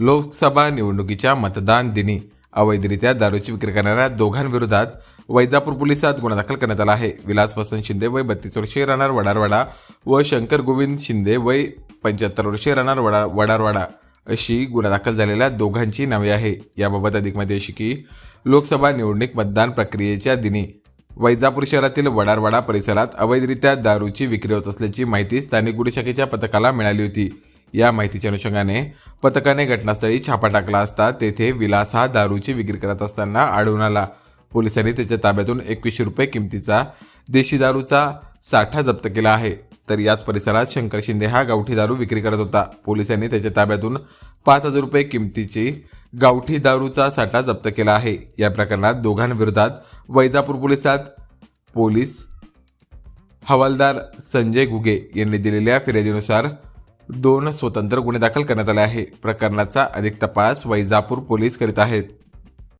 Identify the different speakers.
Speaker 1: लोकसभा निवडणुकीच्या मतदान दिनी अवैधरित्या दारूची विक्री करणाऱ्या दोघांविरोधात वैजापूर पोलिसात गुन्हा दाखल करण्यात आला आहे. विलास वसंत शिंदे वय बत्तीस वर्षे राहणार वडारवाडा व शंकर गोविंद शिंदे वय पंच्याहत्तर वर्षे राहणार वडा वडारवाडा अशी गुन्हा दाखल झालेल्या दोघांची नावे आहे. याबाबत अधिक माहिती अशी की लोकसभा निवडणूक मतदान प्रक्रियेच्या दिनी वैजापूर शहरातील वडारवाडा परिसरात अवैधरित्या दारूची विक्री होत असल्याची माहिती स्थानिक गुन्हे शाखेच्या पथकाला मिळाली होती. या माहितीच्या अनुषंगाने पथकाने घटनास्थळी छापा टाकला असता तेथे विलास हा दारूची विक्री करत असताना आढळून आला. पोलिसांनी त्याच्या ताब्यातून एकवीसशे रुपये किमतीचा देशी दारूचा साठा जप्त केला आहे. तर याच परिसरात शंकर शिंदे हा गावठी दारू विक्री करत होता. पोलिसांनी त्याच्या ताब्यातून पाच हजार रुपये किमतीची गावठी दारूचा साठा जप्त केला आहे. या प्रकरणात दोघांविरोधात वैजापूर पोलिसात पोलीस हवालदार संजय घुगे यांनी दिलेल्या फिर्यादीनुसार दोन स्वतंत्र गुन्हे दाखल करण्यात आले आहे प्रकरणाचा अधिक तपास वैजापूर पोलीस करीत आहेत.